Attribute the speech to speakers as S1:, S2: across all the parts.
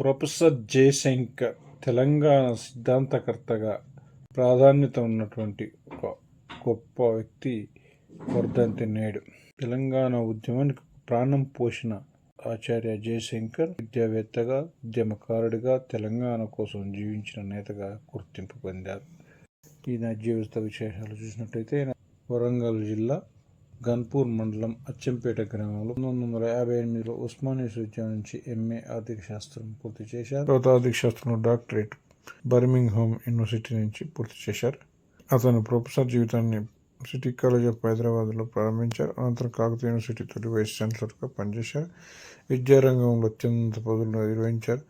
S1: Professor Jayashankar Telangana సిద్ధాంతకర్తగా ప్రాధాన్యత ఉన్నటువంటి ఒక గొప్ప వ్యక్తి వర్ధంతి నేడు. తెలంగాణ ఉద్యమానికి ప్రాణం పోసిన ఆచార్య జయశంకర్ విద్యావేత్తగా ఉద్యమకారుడిగా తెలంగాణ కోసం జీవించిన నేతగా గుర్తింపు పొందారు. ఈయన జీవిత విశేషాలు చూసినట్టయితే వరంగల్ జిల్లా గన్పూర్ మండలం అచ్చంపేట గ్రామంలో పంతొమ్మిది వందల యాభై ఎనిమిదిలో ఉస్మానియా సూచన నుంచి ఎంఏ ఆర్థిక శాస్త్రం పూర్తి చేశారు. తర్వాత ఆర్థిక శాస్త్రంలో డాక్టరేట్ బర్మింగ్హామ్ యూనివర్సిటీ నుంచి పూర్తి చేశారు. అతను ప్రొఫెసర్ జీవితాన్ని సిటీ కాలేజ్ ఆఫ్ హైదరాబాద్లో ప్రారంభించారు. అనంతరం కాకతీయ యూనివర్సిటీ తొలి వైస్ ఛాన్సలర్గా పనిచేశారు. విద్యారంగంలో అత్యున్నత పదవులు నిర్వహించారు.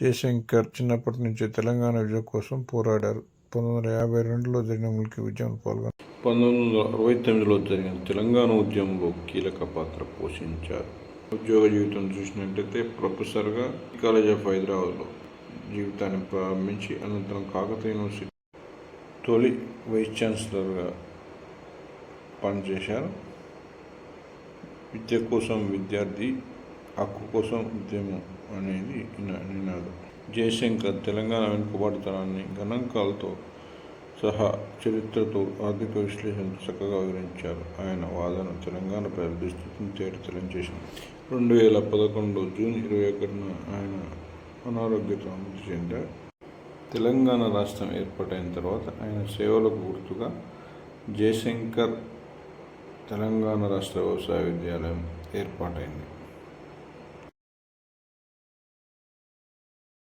S1: జయశంకర్ చిన్నప్పటి నుంచే తెలంగాణ విజయం కోసం పోరాడారు. పంతొమ్మిది వందల యాభై రెండులో జరిగిన ముల్కీ విద్యను పాల్గొన్నారు. పంతొమ్మిది వందల అరవై తొమ్మిదిలో జరిగిన తెలంగాణ ఉద్యమంలో కీలక పాత్ర పోషించారు. ఉద్యోగ జీవితం చూసినట్లయితే ప్రొఫెసర్గా కాలేజ్ ఆఫ్ హైదరాబాద్లో జీవితాన్ని ప్రారంభించి అనంతరం కాకతీయ యూనివర్సిటీ తొలి వైస్ ఛాన్సలర్గా పనిచేశారు. విద్య కోసం విద్యార్థి హక్కు కోసం ఉద్యమం అనేది నినాదం. జయశంకర్ తెలంగాణ వెనుకబాటుతనాన్ని గణాంకాలతో సహా చరిత్రతో ఆర్థిక విశ్లేషణతో చక్కగా వివరించారు. ఆయన వాదన తెలంగాణ ప్రజల దుస్థితిని తేటతెల్లం చేసింది రెండు వేల పదకొండు జూన్ ఇరవై ఒకటిన ఆయన అనారోగ్యతో మృతి చెందారు. తెలంగాణ రాష్ట్రం ఏర్పాటైన తర్వాత ఆయన సేవలకు గుర్తుగా జయశంకర్ తెలంగాణ రాష్ట్ర వ్యవసాయ విద్యాలయం ఏర్పాటైంది.